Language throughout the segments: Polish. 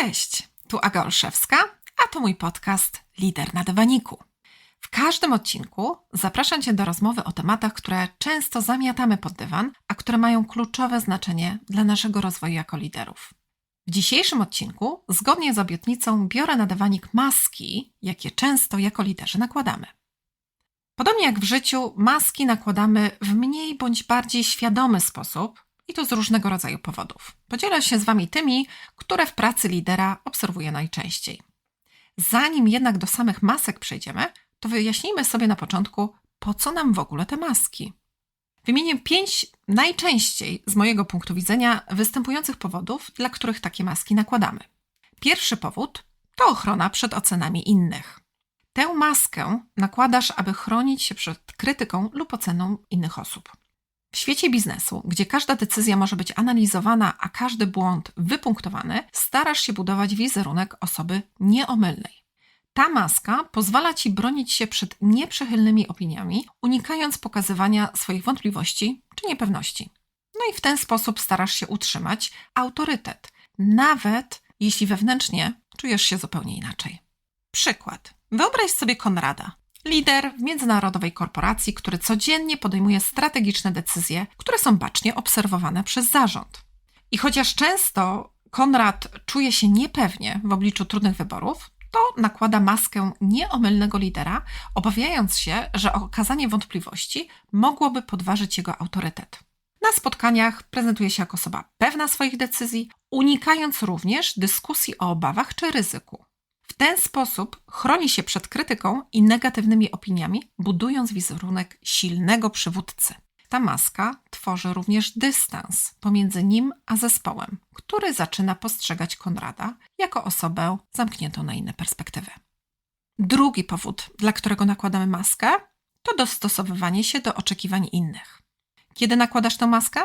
Cześć, tu Aga Olszewska, a to mój podcast Lider na dywaniku. W każdym odcinku zapraszam Cię do rozmowy o tematach, które często zamiatamy pod dywan, a które mają kluczowe znaczenie dla naszego rozwoju jako liderów. W dzisiejszym odcinku, zgodnie z obietnicą, biorę na dywanik maski, jakie często jako liderzy nakładamy. Podobnie jak w życiu, maski nakładamy w mniej bądź bardziej świadomy sposób i to z różnego rodzaju powodów. Podzielę się z Wami tymi, które w pracy lidera obserwuję najczęściej. Zanim jednak do samych masek przejdziemy, to wyjaśnijmy sobie na początku, po co nam w ogóle te maski. Wymienię pięć najczęściej z mojego punktu widzenia występujących powodów, dla których takie maski nakładamy. Pierwszy powód to ochrona przed ocenami innych. Tę maskę nakładasz, aby chronić się przed krytyką lub oceną innych osób. W świecie biznesu, gdzie każda decyzja może być analizowana, a każdy błąd wypunktowany, starasz się budować wizerunek osoby nieomylnej. Ta maska pozwala ci bronić się przed nieprzychylnymi opiniami, unikając pokazywania swoich wątpliwości czy niepewności. No i w ten sposób starasz się utrzymać autorytet, nawet jeśli wewnętrznie czujesz się zupełnie inaczej. Przykład. Wyobraź sobie Konrada, lider międzynarodowej korporacji, który codziennie podejmuje strategiczne decyzje, które są bacznie obserwowane przez zarząd. I chociaż często Konrad czuje się niepewnie w obliczu trudnych wyborów, to nakłada maskę nieomylnego lidera, obawiając się, że okazanie wątpliwości mogłoby podważyć jego autorytet. Na spotkaniach prezentuje się jako osoba pewna swoich decyzji, unikając również dyskusji o obawach czy ryzyku. W ten sposób chroni się przed krytyką i negatywnymi opiniami, budując wizerunek silnego przywódcy. Ta maska tworzy również dystans pomiędzy nim a zespołem, który zaczyna postrzegać Konrada jako osobę zamkniętą na inne perspektywy. Drugi powód, dla którego nakładamy maskę, to dostosowywanie się do oczekiwań innych. Kiedy nakładasz tę maskę?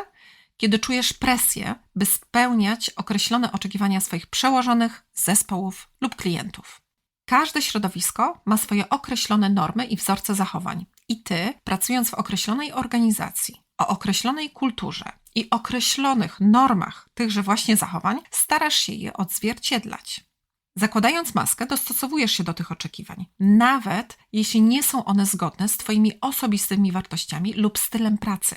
Kiedy czujesz presję, by spełniać określone oczekiwania swoich przełożonych, zespołów lub klientów. Każde środowisko ma swoje określone normy i wzorce zachowań, i ty, pracując w określonej organizacji, o określonej kulturze i określonych normach tychże właśnie zachowań, starasz się je odzwierciedlać. Zakładając maskę, dostosowujesz się do tych oczekiwań, nawet jeśli nie są one zgodne z Twoimi osobistymi wartościami lub stylem pracy.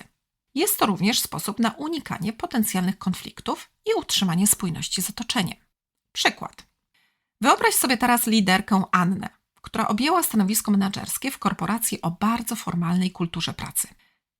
Jest to również sposób na unikanie potencjalnych konfliktów i utrzymanie spójności z otoczeniem. Przykład. Wyobraź sobie teraz liderkę Annę, która objęła stanowisko menedżerskie w korporacji o bardzo formalnej kulturze pracy.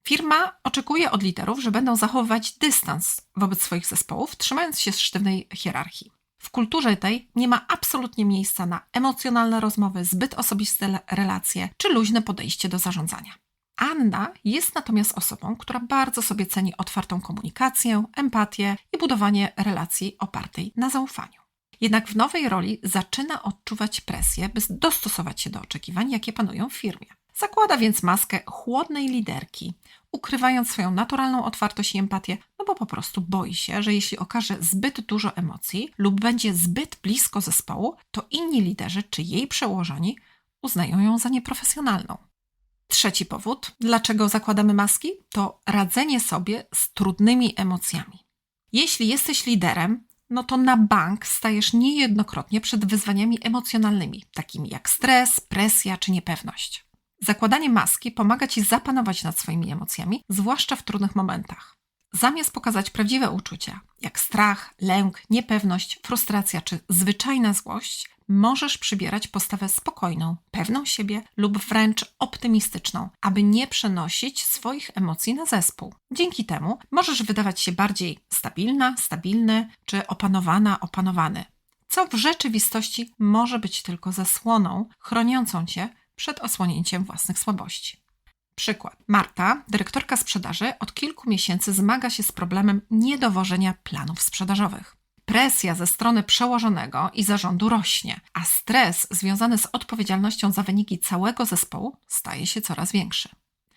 Firma oczekuje od liderów, że będą zachowywać dystans wobec swoich zespołów, trzymając się sztywnej hierarchii. W kulturze tej nie ma absolutnie miejsca na emocjonalne rozmowy, zbyt osobiste relacje czy luźne podejście do zarządzania. Anna jest natomiast osobą, która bardzo sobie ceni otwartą komunikację, empatię i budowanie relacji opartej na zaufaniu. Jednak w nowej roli zaczyna odczuwać presję, by dostosować się do oczekiwań, jakie panują w firmie. Zakłada więc maskę chłodnej liderki, ukrywając swoją naturalną otwartość i empatię, no bo po prostu boi się, że jeśli okaże zbyt dużo emocji lub będzie zbyt blisko zespołu, to inni liderzy czy jej przełożeni uznają ją za nieprofesjonalną. Trzeci powód, dlaczego zakładamy maski, to radzenie sobie z trudnymi emocjami. Jeśli jesteś liderem, no to na bank stajesz niejednokrotnie przed wyzwaniami emocjonalnymi, takimi jak stres, presja czy niepewność. Zakładanie maski pomaga ci zapanować nad swoimi emocjami, zwłaszcza w trudnych momentach. Zamiast pokazać prawdziwe uczucia, jak strach, lęk, niepewność, frustracja czy zwyczajna złość, możesz przybierać postawę spokojną, pewną siebie lub wręcz optymistyczną, aby nie przenosić swoich emocji na zespół. Dzięki temu możesz wydawać się bardziej stabilna, stabilny czy opanowana, opanowany, co w rzeczywistości może być tylko zasłoną chroniącą cię przed osłonięciem własnych słabości. Przykład. Marta, dyrektorka sprzedaży, od kilku miesięcy zmaga się z problemem niedowożenia planów sprzedażowych. Presja ze strony przełożonego i zarządu rośnie, a stres związany z odpowiedzialnością za wyniki całego zespołu staje się coraz większy.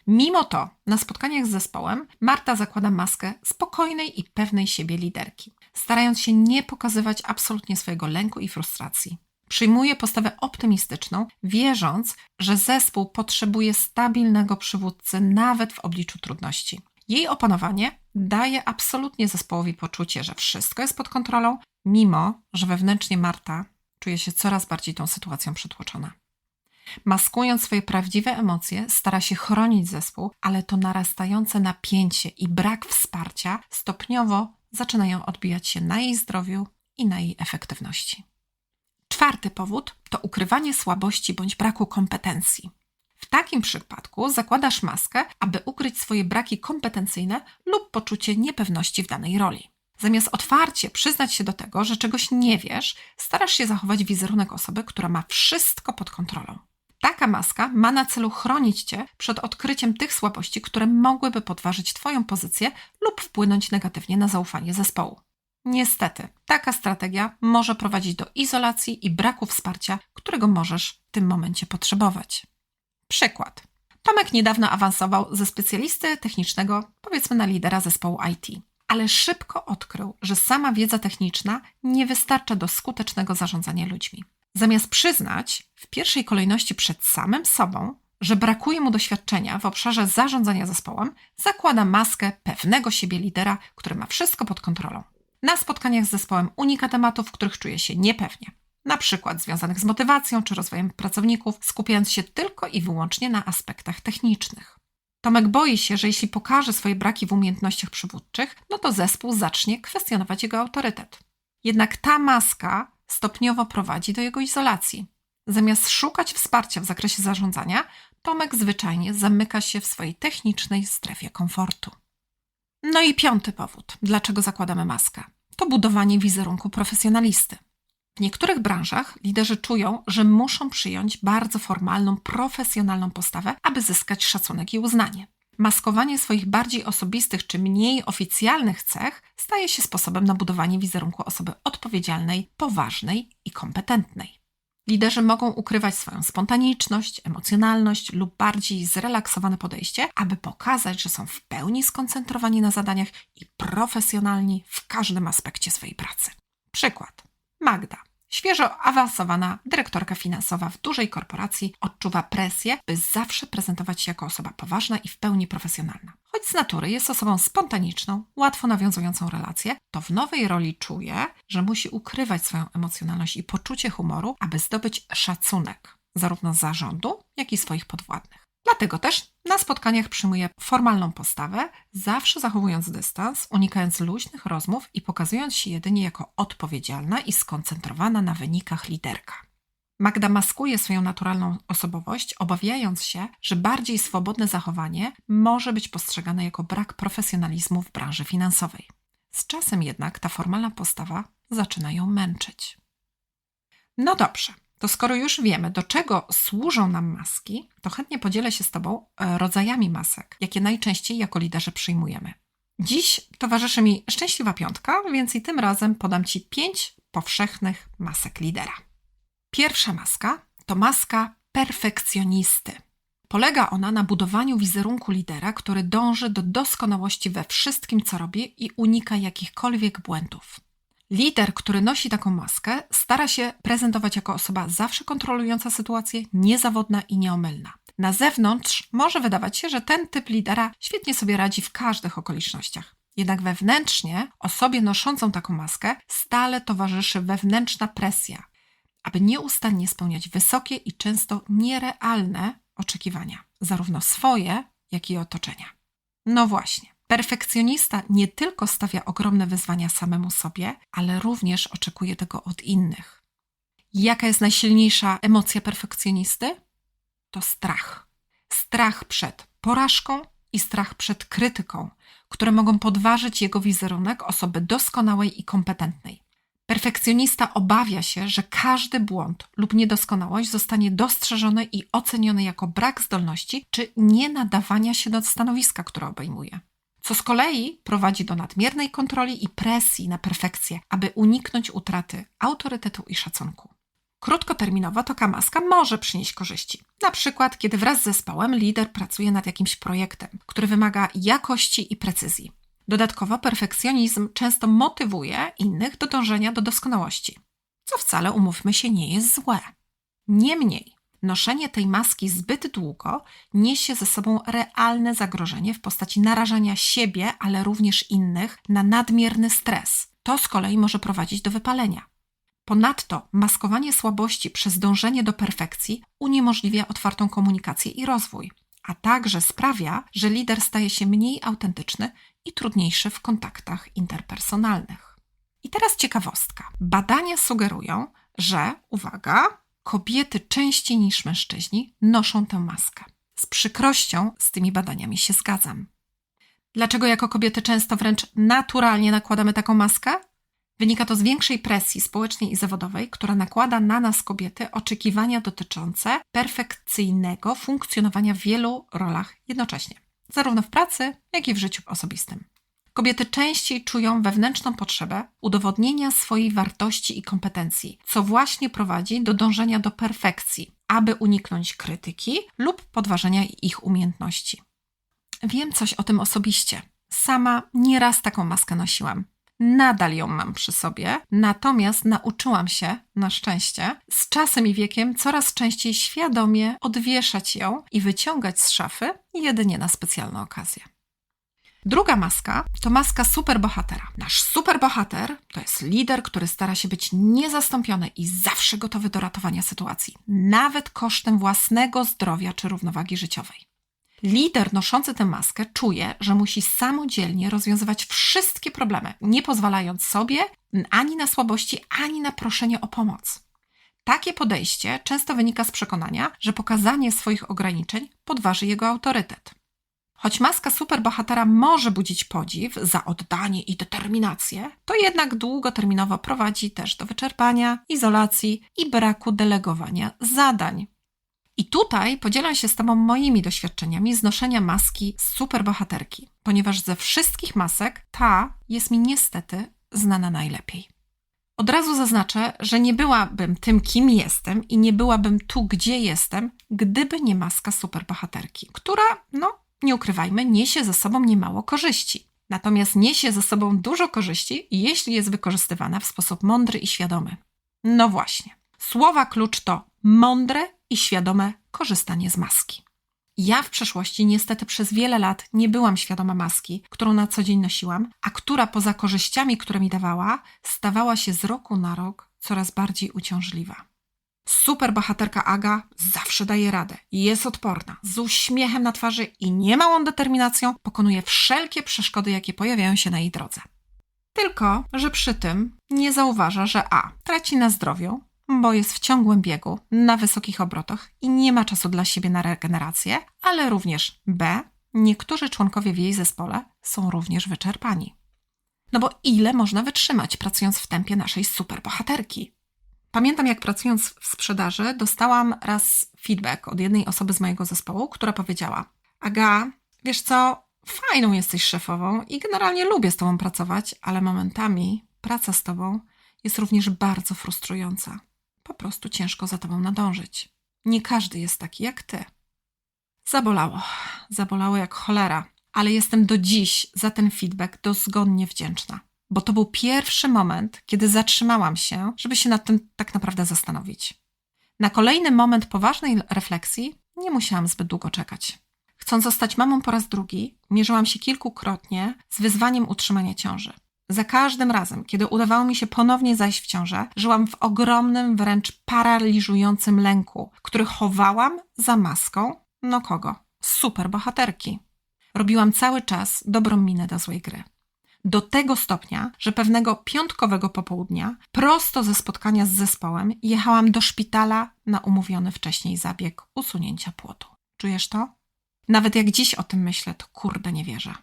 Mimo to na spotkaniach z zespołem Marta zakłada maskę spokojnej i pewnej siebie liderki, starając się nie pokazywać absolutnie swojego lęku i frustracji. Przyjmuje postawę optymistyczną, wierząc, że zespół potrzebuje stabilnego przywódcy nawet w obliczu trudności. Jej opanowanie daje absolutnie zespołowi poczucie, że wszystko jest pod kontrolą, mimo że wewnętrznie Marta czuje się coraz bardziej tą sytuacją przytłoczona. Maskując swoje prawdziwe emocje, stara się chronić zespół, ale to narastające napięcie i brak wsparcia stopniowo zaczynają odbijać się na jej zdrowiu i na jej efektywności. Czwarty powód to ukrywanie słabości bądź braku kompetencji. W takim przypadku zakładasz maskę, aby ukryć swoje braki kompetencyjne lub poczucie niepewności w danej roli. Zamiast otwarcie przyznać się do tego, że czegoś nie wiesz, starasz się zachować wizerunek osoby, która ma wszystko pod kontrolą. Taka maska ma na celu chronić cię przed odkryciem tych słabości, które mogłyby podważyć Twoją pozycję lub wpłynąć negatywnie na zaufanie zespołu. Niestety, taka strategia może prowadzić do izolacji i braku wsparcia, którego możesz w tym momencie potrzebować. Przykład. Tomek niedawno awansował ze specjalisty technicznego, powiedzmy na lidera zespołu IT, ale szybko odkrył, że sama wiedza techniczna nie wystarcza do skutecznego zarządzania ludźmi. Zamiast przyznać w pierwszej kolejności przed samym sobą, że brakuje mu doświadczenia w obszarze zarządzania zespołem, zakłada maskę pewnego siebie lidera, który ma wszystko pod kontrolą. Na spotkaniach z zespołem unika tematów, w których czuje się niepewnie, na przykład związanych z motywacją czy rozwojem pracowników, skupiając się tylko i wyłącznie na aspektach technicznych. Tomek boi się, że jeśli pokaże swoje braki w umiejętnościach przywódczych, no to zespół zacznie kwestionować jego autorytet. Jednak ta maska stopniowo prowadzi do jego izolacji. Zamiast szukać wsparcia w zakresie zarządzania, Tomek zwyczajnie zamyka się w swojej technicznej strefie komfortu. No i piąty powód, dlaczego zakładamy maskę, to budowanie wizerunku profesjonalisty. W niektórych branżach liderzy czują, że muszą przyjąć bardzo formalną, profesjonalną postawę, aby zyskać szacunek i uznanie. Maskowanie swoich bardziej osobistych czy mniej oficjalnych cech staje się sposobem na budowanie wizerunku osoby odpowiedzialnej, poważnej i kompetentnej. Liderzy mogą ukrywać swoją spontaniczność, emocjonalność lub bardziej zrelaksowane podejście, aby pokazać, że są w pełni skoncentrowani na zadaniach i profesjonalni w każdym aspekcie swojej pracy. Przykład. Magda, Świeżo awansowana dyrektorka finansowa w dużej korporacji odczuwa presję, by zawsze prezentować się jako osoba poważna i w pełni profesjonalna. Choć z natury jest osobą spontaniczną, łatwo nawiązującą relacje, to w nowej roli czuje, że musi ukrywać swoją emocjonalność i poczucie humoru, aby zdobyć szacunek zarówno zarządu, jak i swoich podwładnych. Dlatego też na spotkaniach przyjmuję formalną postawę, zawsze zachowując dystans, unikając luźnych rozmów i pokazując się jedynie jako odpowiedzialna i skoncentrowana na wynikach liderka. Magda maskuje swoją naturalną osobowość, obawiając się, że bardziej swobodne zachowanie może być postrzegane jako brak profesjonalizmu w branży finansowej. Z czasem jednak ta formalna postawa zaczyna ją męczyć. No dobrze, to skoro już wiemy, do czego służą nam maski, to chętnie podzielę się z Tobą e, rodzajami masek, jakie najczęściej jako liderzy przyjmujemy. Dziś towarzyszy mi szczęśliwa piątka, więc i tym razem podam Ci pięć powszechnych masek lidera. Pierwsza maska to maska perfekcjonisty. Polega ona na budowaniu wizerunku lidera, który dąży do doskonałości we wszystkim, co robi i unika jakichkolwiek błędów. Lider, który nosi taką maskę, stara się prezentować jako osoba zawsze kontrolująca sytuację, niezawodna i nieomylna. Na zewnątrz może wydawać się, że ten typ lidera świetnie sobie radzi w każdych okolicznościach. Jednak wewnętrznie osobie noszącą taką maskę stale towarzyszy wewnętrzna presja, aby nieustannie spełniać wysokie i często nierealne oczekiwania, zarówno swoje, jak i otoczenia. No właśnie. Perfekcjonista nie tylko stawia ogromne wyzwania samemu sobie, ale również oczekuje tego od innych. Jaka jest najsilniejsza emocja perfekcjonisty? To strach. Strach przed porażką i strach przed krytyką, które mogą podważyć jego wizerunek osoby doskonałej i kompetentnej. Perfekcjonista obawia się, że każdy błąd lub niedoskonałość zostanie dostrzeżony i oceniony jako brak zdolności czy nie nadawania się do stanowiska, które obejmuje co z kolei prowadzi do nadmiernej kontroli i presji na perfekcję, aby uniknąć utraty autorytetu i szacunku. Krótkoterminowo taka maska może przynieść korzyści. Na przykład, kiedy wraz z zespołem lider pracuje nad jakimś projektem, który wymaga jakości i precyzji. Dodatkowo perfekcjonizm często motywuje innych do dążenia do doskonałości, co wcale, umówmy się, nie jest złe. Niemniej, noszenie tej maski zbyt długo niesie ze sobą realne zagrożenie w postaci narażania siebie, ale również innych na nadmierny stres. To z kolei może prowadzić do wypalenia. Ponadto maskowanie słabości przez dążenie do perfekcji uniemożliwia otwartą komunikację i rozwój, a także sprawia, że lider staje się mniej autentyczny i trudniejszy w kontaktach interpersonalnych. I teraz ciekawostka. Badania sugerują, że, uwaga, kobiety częściej niż mężczyźni noszą tę maskę. Z przykrością z tymi badaniami się zgadzam. Dlaczego jako kobiety często wręcz naturalnie nakładamy taką maskę? Wynika to z większej presji społecznej i zawodowej, która nakłada na nas kobiety oczekiwania dotyczące perfekcyjnego funkcjonowania w wielu rolach jednocześnie, zarówno w pracy, jak i w życiu osobistym. Kobiety częściej czują wewnętrzną potrzebę udowodnienia swojej wartości i kompetencji, co właśnie prowadzi do dążenia do perfekcji, aby uniknąć krytyki lub podważenia ich umiejętności. Wiem coś o tym osobiście. Sama nieraz taką maskę nosiłam. Nadal ją mam przy sobie, natomiast nauczyłam się, na szczęście, z czasem i wiekiem coraz częściej świadomie odwieszać ją i wyciągać z szafy jedynie na specjalne okazje. Druga maska to maska superbohatera. Nasz superbohater to jest lider, który stara się być niezastąpiony i zawsze gotowy do ratowania sytuacji, nawet kosztem własnego zdrowia czy równowagi życiowej. Lider noszący tę maskę czuje, że musi samodzielnie rozwiązywać wszystkie problemy, nie pozwalając sobie ani na słabości, ani na proszenie o pomoc. Takie podejście często wynika z przekonania, że pokazanie swoich ograniczeń podważy jego autorytet. Choć maska superbohatera może budzić podziw za oddanie i determinację, to jednak długoterminowo prowadzi też do wyczerpania, izolacji i braku delegowania zadań. I tutaj podzielam się z Tobą moimi doświadczeniami znoszenia maski superbohaterki, ponieważ ze wszystkich masek ta jest mi niestety znana najlepiej. Od razu zaznaczę, że nie byłabym tym, kim jestem i nie byłabym tu, gdzie jestem, gdyby nie maska superbohaterki, która, no, nie ukrywajmy, niesie ze sobą niemało korzyści. Natomiast niesie ze sobą dużo korzyści, jeśli jest wykorzystywana w sposób mądry i świadomy. No właśnie. Słowa klucz to mądre i świadome korzystanie z maski. Ja w przeszłości niestety przez wiele lat nie byłam świadoma maski, którą na co dzień nosiłam, a która poza korzyściami, które mi dawała, stawała się z roku na rok coraz bardziej uciążliwa. Super bohaterka Aga zawsze daje radę, jest odporna, z uśmiechem na twarzy i niemałą determinacją pokonuje wszelkie przeszkody, jakie pojawiają się na jej drodze. Tylko, że przy tym nie zauważa, że A traci na zdrowiu, bo jest w ciągłym biegu, na wysokich obrotach i nie ma czasu dla siebie na regenerację, ale również B niektórzy członkowie w jej zespole są również wyczerpani. No bo ile można wytrzymać pracując w tempie naszej superbohaterki? Pamiętam, jak pracując w sprzedaży, dostałam raz feedback od jednej osoby z mojego zespołu, która powiedziała: Aga, wiesz co, fajną jesteś szefową i generalnie lubię z tobą pracować, ale momentami praca z tobą jest również bardzo frustrująca. Po prostu ciężko za tobą nadążyć. Nie każdy jest taki jak ty. Zabolało, zabolało jak cholera, ale jestem do dziś za ten feedback dozgonnie wdzięczna bo to był pierwszy moment, kiedy zatrzymałam się, żeby się nad tym tak naprawdę zastanowić. Na kolejny moment poważnej refleksji nie musiałam zbyt długo czekać. Chcąc zostać mamą po raz drugi, mierzyłam się kilkukrotnie z wyzwaniem utrzymania ciąży. Za każdym razem, kiedy udawało mi się ponownie zajść w ciążę, żyłam w ogromnym, wręcz paraliżującym lęku, który chowałam za maską, no kogo? Super bohaterki. Robiłam cały czas dobrą minę do złej gry do tego stopnia, że pewnego piątkowego popołudnia, prosto ze spotkania z zespołem, jechałam do szpitala na umówiony wcześniej zabieg usunięcia płotu. Czujesz to? Nawet jak dziś o tym myślę, to kurde nie wierzę.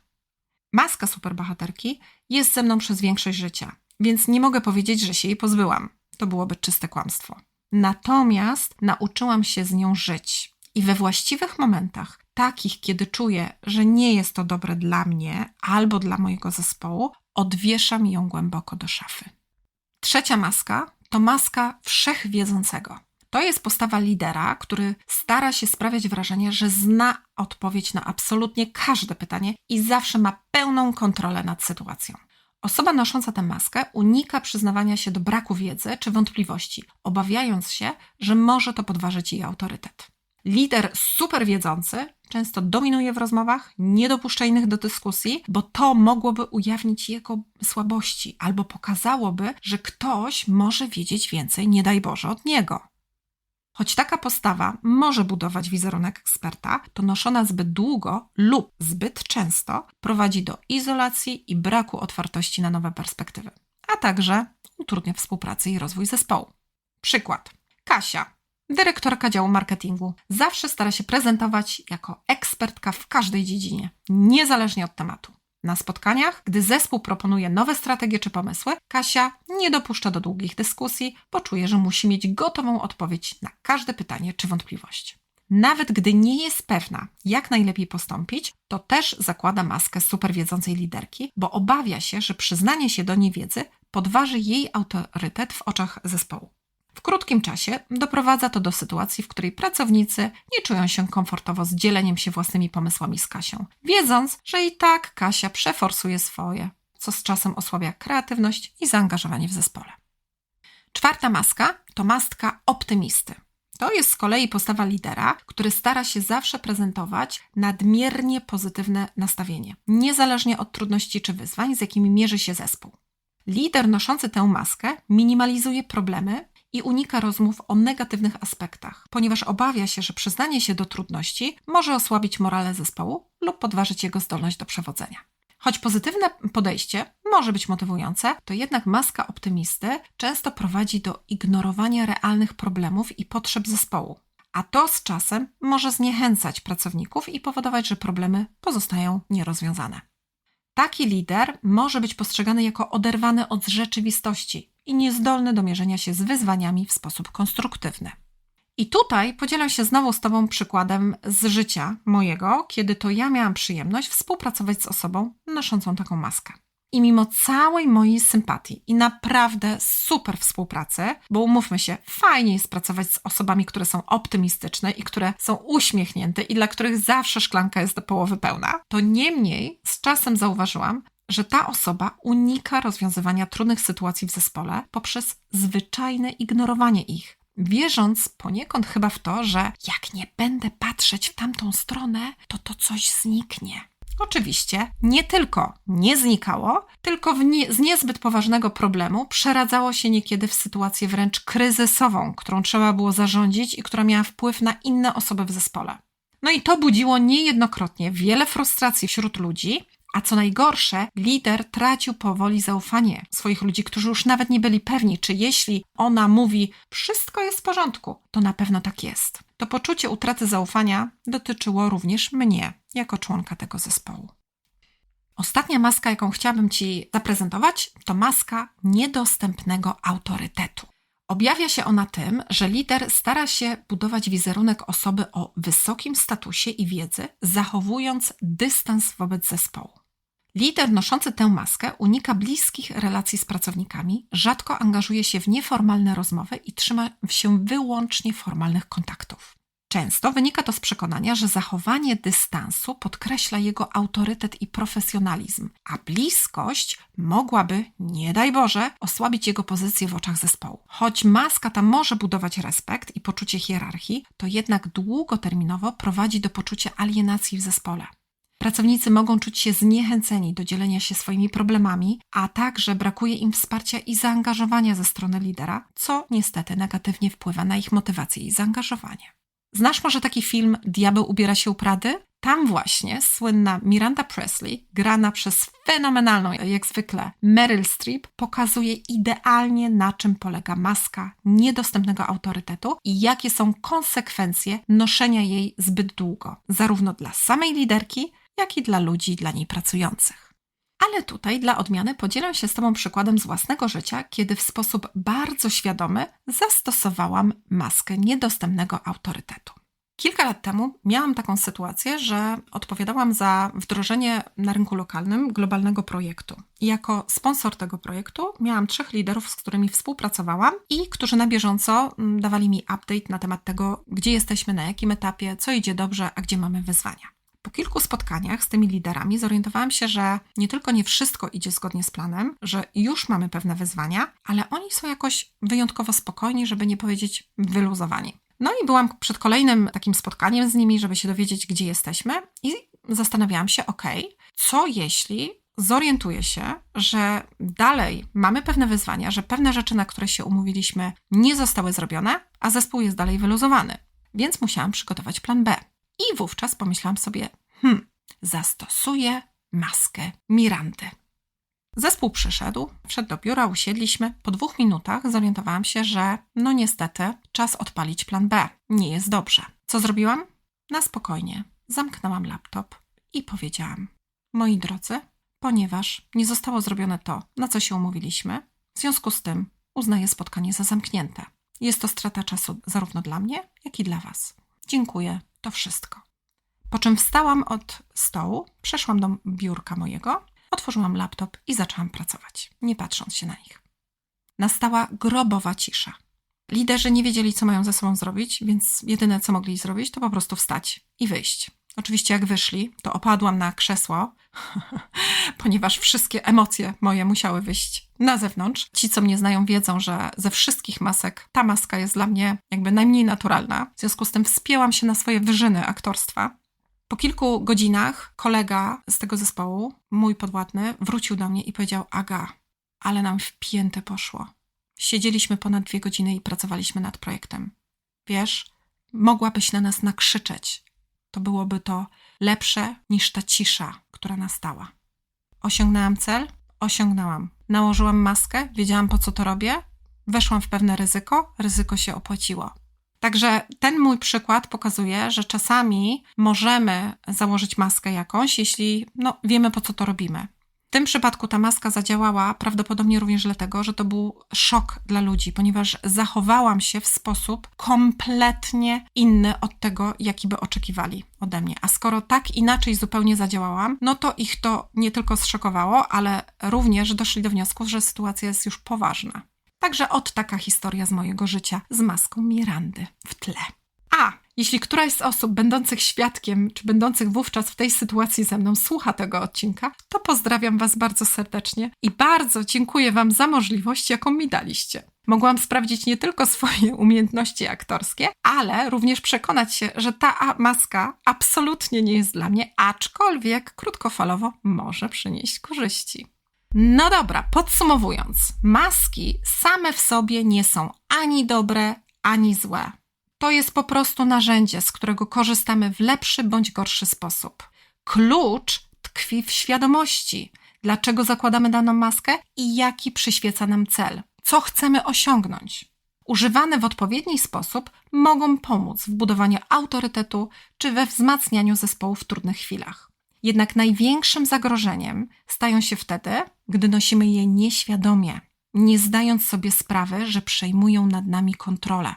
Maska superbohaterki jest ze mną przez większość życia, więc nie mogę powiedzieć, że się jej pozbyłam. To byłoby czyste kłamstwo. Natomiast nauczyłam się z nią żyć i we właściwych momentach takich, kiedy czuję, że nie jest to dobre dla mnie albo dla mojego zespołu, odwieszam ją głęboko do szafy. Trzecia maska to maska wszechwiedzącego. To jest postawa lidera, który stara się sprawiać wrażenie, że zna odpowiedź na absolutnie każde pytanie i zawsze ma pełną kontrolę nad sytuacją. Osoba nosząca tę maskę unika przyznawania się do braku wiedzy czy wątpliwości, obawiając się, że może to podważyć jej autorytet. Lider super wiedzący często dominuje w rozmowach, nie dopuszcza innych do dyskusji, bo to mogłoby ujawnić jego słabości albo pokazałoby, że ktoś może wiedzieć więcej, nie daj Boże, od niego. Choć taka postawa może budować wizerunek eksperta, to noszona zbyt długo lub zbyt często prowadzi do izolacji i braku otwartości na nowe perspektywy, a także utrudnia współpracę i rozwój zespołu. Przykład. Kasia, dyrektorka działu marketingu, zawsze stara się prezentować jako ekspertka w każdej dziedzinie, niezależnie od tematu. Na spotkaniach, gdy zespół proponuje nowe strategie czy pomysły, Kasia nie dopuszcza do długich dyskusji, bo czuje, że musi mieć gotową odpowiedź na każde pytanie czy wątpliwość. Nawet gdy nie jest pewna, jak najlepiej postąpić, to też zakłada maskę superwiedzącej liderki, bo obawia się, że przyznanie się do niewiedzy podważy jej autorytet w oczach zespołu. W krótkim czasie doprowadza to do sytuacji, w której pracownicy nie czują się komfortowo z dzieleniem się własnymi pomysłami z Kasią, wiedząc, że i tak Kasia przeforsuje swoje, co z czasem osłabia kreatywność i zaangażowanie w zespole. Czwarta maska to maska optymisty. To jest z kolei postawa lidera, który stara się zawsze prezentować nadmiernie pozytywne nastawienie, niezależnie od trudności czy wyzwań, z jakimi mierzy się zespół. Lider noszący tę maskę minimalizuje problemy i unika rozmów o negatywnych aspektach, ponieważ obawia się, że przyznanie się do trudności może osłabić morale zespołu lub podważyć jego zdolność do przewodzenia. Choć pozytywne podejście może być motywujące, to jednak maska optymisty często prowadzi do ignorowania realnych problemów i potrzeb zespołu, a to z czasem może zniechęcać pracowników i powodować, że problemy pozostają nierozwiązane. Taki lider może być postrzegany jako oderwany od rzeczywistości i niezdolny do mierzenia się z wyzwaniami w sposób konstruktywny. I tutaj podzielę się znowu z Tobą przykładem z życia mojego, kiedy to ja miałam przyjemność współpracować z osobą noszącą taką maskę. I mimo całej mojej sympatii i naprawdę super współpracy, bo umówmy się, fajnie jest pracować z osobami, które są optymistyczne i które są uśmiechnięte i dla których zawsze szklanka jest do połowy pełna, to niemniej z czasem zauważyłam, że ta osoba unika rozwiązywania trudnych sytuacji w zespole poprzez zwyczajne ignorowanie ich, wierząc poniekąd chyba w to, że jak nie będę patrzeć w tamtą stronę, to to coś zniknie. Oczywiście nie tylko nie znikało, tylko nie, z niezbyt poważnego problemu przeradzało się niekiedy w sytuację wręcz kryzysową, którą trzeba było zarządzić i która miała wpływ na inne osoby w zespole. No i to budziło niejednokrotnie wiele frustracji wśród ludzi, a co najgorsze, lider tracił powoli zaufanie swoich ludzi, którzy już nawet nie byli pewni, czy jeśli ona mówi wszystko jest w porządku, to na pewno tak jest. To poczucie utraty zaufania dotyczyło również mnie, jako członka tego zespołu. Ostatnia maska, jaką chciałabym Ci zaprezentować, to maska niedostępnego autorytetu. Objawia się ona tym, że lider stara się budować wizerunek osoby o wysokim statusie i wiedzy, zachowując dystans wobec zespołu. Lider noszący tę maskę unika bliskich relacji z pracownikami, rzadko angażuje się w nieformalne rozmowy i trzyma się wyłącznie formalnych kontaktów. Często wynika to z przekonania, że zachowanie dystansu podkreśla jego autorytet i profesjonalizm, a bliskość mogłaby, nie daj Boże, osłabić jego pozycję w oczach zespołu. Choć maska ta może budować respekt i poczucie hierarchii, to jednak długoterminowo prowadzi do poczucia alienacji w zespole. Pracownicy mogą czuć się zniechęceni do dzielenia się swoimi problemami, a także brakuje im wsparcia i zaangażowania ze strony lidera, co niestety negatywnie wpływa na ich motywację i zaangażowanie. Znasz może taki film Diabeł ubiera się u Prady? Tam właśnie słynna Miranda Presley, grana przez fenomenalną, jak zwykle, Meryl Streep, pokazuje idealnie, na czym polega maska niedostępnego autorytetu i jakie są konsekwencje noszenia jej zbyt długo, zarówno dla samej liderki, jak i dla ludzi dla niej pracujących. Ale tutaj dla odmiany podzielę się z Tobą przykładem z własnego życia, kiedy w sposób bardzo świadomy zastosowałam maskę niedostępnego autorytetu. Kilka lat temu miałam taką sytuację, że odpowiadałam za wdrożenie na rynku lokalnym globalnego projektu. I jako sponsor tego projektu miałam trzech liderów, z którymi współpracowałam i którzy na bieżąco mm, dawali mi update na temat tego, gdzie jesteśmy, na jakim etapie, co idzie dobrze, a gdzie mamy wyzwania. Po kilku spotkaniach z tymi liderami zorientowałam się, że nie tylko nie wszystko idzie zgodnie z planem, że już mamy pewne wyzwania, ale oni są jakoś wyjątkowo spokojni, żeby nie powiedzieć wyluzowani. No i byłam przed kolejnym takim spotkaniem z nimi, żeby się dowiedzieć, gdzie jesteśmy, i zastanawiałam się, ok, co jeśli zorientuję się, że dalej mamy pewne wyzwania, że pewne rzeczy, na które się umówiliśmy, nie zostały zrobione, a zespół jest dalej wyluzowany. Więc musiałam przygotować plan B. I wówczas pomyślałam sobie, hmm, zastosuję maskę Mirandy. Zespół przyszedł, wszedł do biura, usiedliśmy. Po dwóch minutach zorientowałam się, że no niestety czas odpalić plan B. Nie jest dobrze. Co zrobiłam? Na spokojnie. Zamknęłam laptop i powiedziałam: Moi drodzy, ponieważ nie zostało zrobione to, na co się umówiliśmy, w związku z tym uznaję spotkanie za zamknięte. Jest to strata czasu zarówno dla mnie, jak i dla Was. Dziękuję, to wszystko. Po czym wstałam od stołu, przeszłam do biurka mojego, otworzyłam laptop i zaczęłam pracować, nie patrząc się na nich. Nastała grobowa cisza. Liderzy nie wiedzieli, co mają ze sobą zrobić, więc jedyne, co mogli zrobić, to po prostu wstać i wyjść. Oczywiście, jak wyszli, to opadłam na krzesło, ponieważ wszystkie emocje moje musiały wyjść na zewnątrz. Ci, co mnie znają, wiedzą, że ze wszystkich masek ta maska jest dla mnie jakby najmniej naturalna. W związku z tym wspięłam się na swoje wyżyny aktorstwa. Po kilku godzinach kolega z tego zespołu, mój podwładny, wrócił do mnie i powiedział: Aga, ale nam wpięte poszło. Siedzieliśmy ponad dwie godziny i pracowaliśmy nad projektem. Wiesz, mogłabyś na nas nakrzyczeć, to byłoby to lepsze niż ta cisza, która nastała. Osiągnęłam cel? Osiągnęłam. Nałożyłam maskę, wiedziałam po co to robię, weszłam w pewne ryzyko, ryzyko się opłaciło. Także ten mój przykład pokazuje, że czasami możemy założyć maskę jakąś, jeśli no, wiemy po co to robimy. W tym przypadku ta maska zadziałała prawdopodobnie również dlatego, że to był szok dla ludzi, ponieważ zachowałam się w sposób kompletnie inny od tego, jaki by oczekiwali ode mnie. A skoro tak inaczej zupełnie zadziałałam, no to ich to nie tylko zszokowało, ale również doszli do wniosku, że sytuacja jest już poważna. Także od taka historia z mojego życia z maską Mirandy w tle. A jeśli któraś z osób będących świadkiem, czy będących wówczas w tej sytuacji ze mną słucha tego odcinka, to pozdrawiam Was bardzo serdecznie i bardzo dziękuję Wam za możliwość, jaką mi daliście. Mogłam sprawdzić nie tylko swoje umiejętności aktorskie, ale również przekonać się, że ta maska absolutnie nie jest dla mnie, aczkolwiek krótkofalowo może przynieść korzyści. No dobra, podsumowując, maski same w sobie nie są ani dobre, ani złe. To jest po prostu narzędzie, z którego korzystamy w lepszy bądź gorszy sposób. Klucz tkwi w świadomości, dlaczego zakładamy daną maskę i jaki przyświeca nam cel, co chcemy osiągnąć. Używane w odpowiedni sposób mogą pomóc w budowaniu autorytetu czy we wzmacnianiu zespołu w trudnych chwilach. Jednak największym zagrożeniem stają się wtedy, gdy nosimy je nieświadomie, nie zdając sobie sprawy, że przejmują nad nami kontrolę.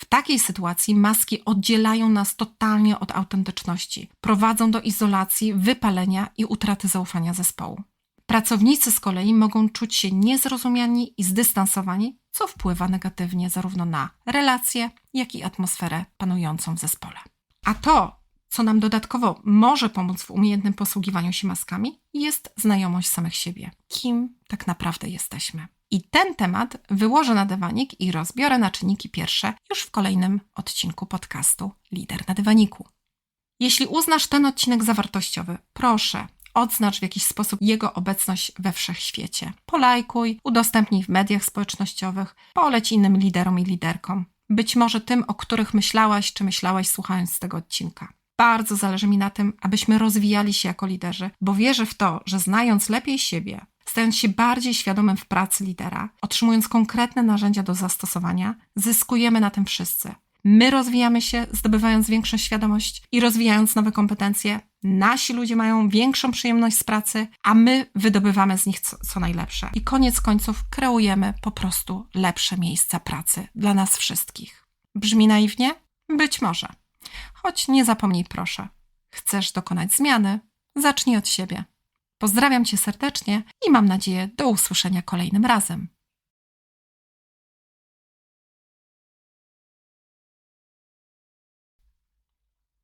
W takiej sytuacji maski oddzielają nas totalnie od autentyczności, prowadzą do izolacji, wypalenia i utraty zaufania zespołu. Pracownicy z kolei mogą czuć się niezrozumiani i zdystansowani, co wpływa negatywnie zarówno na relacje, jak i atmosferę panującą w zespole. A to, co nam dodatkowo może pomóc w umiejętnym posługiwaniu się maskami, jest znajomość samych siebie. Kim tak naprawdę jesteśmy. I ten temat wyłożę na dywanik i rozbiorę na czynniki pierwsze już w kolejnym odcinku podcastu Lider na dywaniku. Jeśli uznasz ten odcinek za wartościowy, proszę, odznacz w jakiś sposób jego obecność we wszechświecie. Polajkuj, udostępnij w mediach społecznościowych, poleć innym liderom i liderkom. Być może tym, o których myślałaś czy myślałaś słuchając tego odcinka. Bardzo zależy mi na tym, abyśmy rozwijali się jako liderzy, bo wierzę w to, że znając lepiej siebie, stając się bardziej świadomym w pracy lidera, otrzymując konkretne narzędzia do zastosowania, zyskujemy na tym wszyscy. My rozwijamy się, zdobywając większą świadomość i rozwijając nowe kompetencje. Nasi ludzie mają większą przyjemność z pracy, a my wydobywamy z nich co, co, najlepsze. I koniec końców kreujemy po prostu lepsze miejsca pracy dla nas wszystkich. Brzmi naiwnie? Być może. Choć nie zapomnij proszę. Chcesz dokonać zmiany? Zacznij od siebie. Pozdrawiam Cię serdecznie i mam nadzieję do usłyszenia kolejnym razem.